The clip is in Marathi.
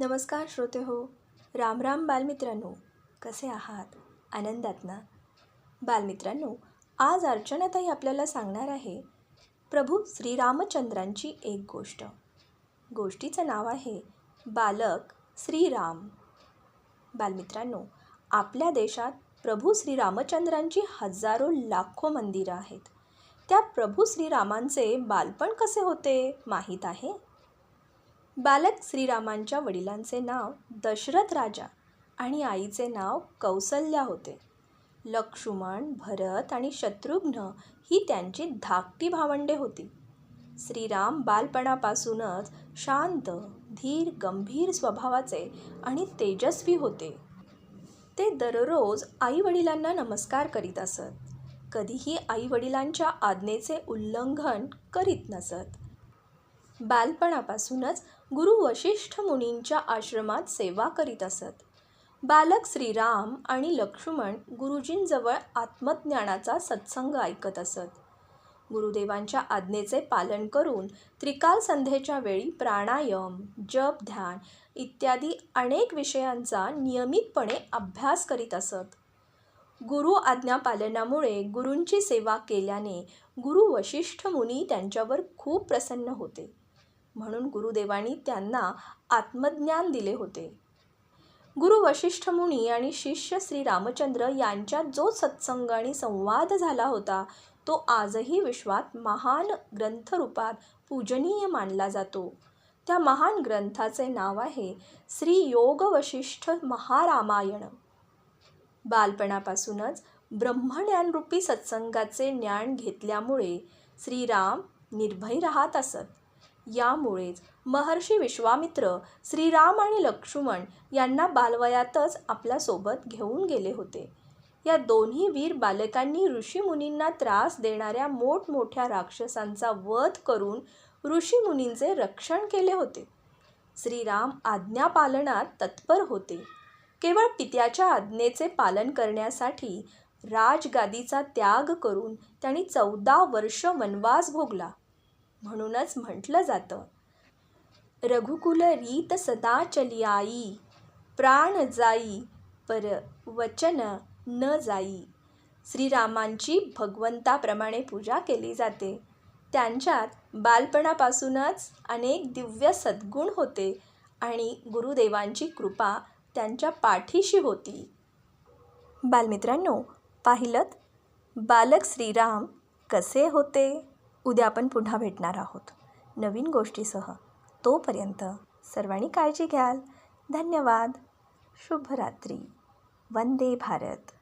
नमस्कार श्रोते हो राम राम बालमित्रांनो कसे आहात? आनंदात ना? बालमित्रांनो आज अर्चनाताई आपल्याला सांगणार आहे प्रभू श्रीरामचंद्रांची एक गोष्ट. गोष्टीचं नाव आहे बालक श्रीराम. बालमित्रांनो आपल्या देशात प्रभू श्रीरामचंद्रांची हजारो लाखो मंदिरं आहेत. त्या प्रभू श्रीरामांचे बालपण कसे होते माहीत आहे? बालक श्रीरामांच्या वडिलांचे नाव दशरथ राजा आणि आईचे नाव कौसल्या होते. लक्ष्मण भरत आणि शत्रुघ्न ही त्यांची धाकटी भावंडे होती. श्रीराम बालपणापासूनच शांत धीर गंभीर स्वभावाचे आणि तेजस्वी होते. ते दररोज आईवडिलांना नमस्कार करीत असत. कधीही आईवडिलांच्या आज्ञेचे उल्लंघन करीत नसत. बालपणापासूनच गुरु वशिष्ठ मुनींच्या आश्रमात सेवा करीत असत. बालक श्रीराम आणि लक्ष्मण गुरुजींजवळ आत्मज्ञानाचा सत्संग ऐकत असत. गुरुदेवांच्या आज्ञेचे पालन करून त्रिकाल संध्येच्या वेळी प्राणायाम जप ध्यान इत्यादी अनेक विषयांचा नियमितपणे अभ्यास करीत असत. गुरु आज्ञापालनामुळे गुरूंची सेवा केल्याने गुरु वशिष्ठ मुनी त्यांच्यावर खूप प्रसन्न होते. म्हणून गुरुदेवांनी त्यांना आत्मज्ञान दिले होते. गुरु वशिष्ठ मुनी आणि शिष्य श्री रामचंद्र यांच्यात जो सत्संग आणि संवाद झाला होता तो आजही विश्वात महान ग्रंथरूपात पूजनीय मानला जातो. त्या महान ग्रंथाचे नाव आहे श्री योग वशिष्ठ महारामायण. बालपणापासूनच ब्रह्मज्ञानरूपी सत्संगाचे ज्ञान घेतल्यामुळे श्रीराम निर्भय राहत असत. यामुळेच महर्षी विश्वामित्र श्रीराम आणि लक्ष्मण यांना बालवयातच आपल्यासोबत घेऊन गेले होते. या दोन्ही वीर बालकांनी ऋषीमुनींना त्रास देणाऱ्या मोठमोठ्या राक्षसांचा वध करून ऋषीमुनींचे रक्षण केले होते. श्रीराम आज्ञापालनात तत्पर होते. केवळ पित्याच्या आज्ञेचे पालन करण्यासाठी राजगादीचा त्याग करून त्यांनी चौदा वर्ष वनवास भोगला. म्हणूनच म्हटलं जातं. रघुकुल रीत सदा चलियाई प्राण जाई पर वचन न जाई. श्रीरामांची भगवंताप्रमाणे पूजा केली जाते. त्यांच्यात बालपणापासूनच अनेक दिव्य सद्गुण होते आणि गुरुदेवांची कृपा त्यांच्या पाठीशी होती. बालमित्रांनो पाहिलं बालक श्रीराम कसे होते? उद्या आपण पुन्हा भेटणार आहोत. नवीन गोष्टीसह तोपर्यंत सर्वांनी काळजी घ्याल. धन्यवाद. शुभरात्री. वंदे भारत.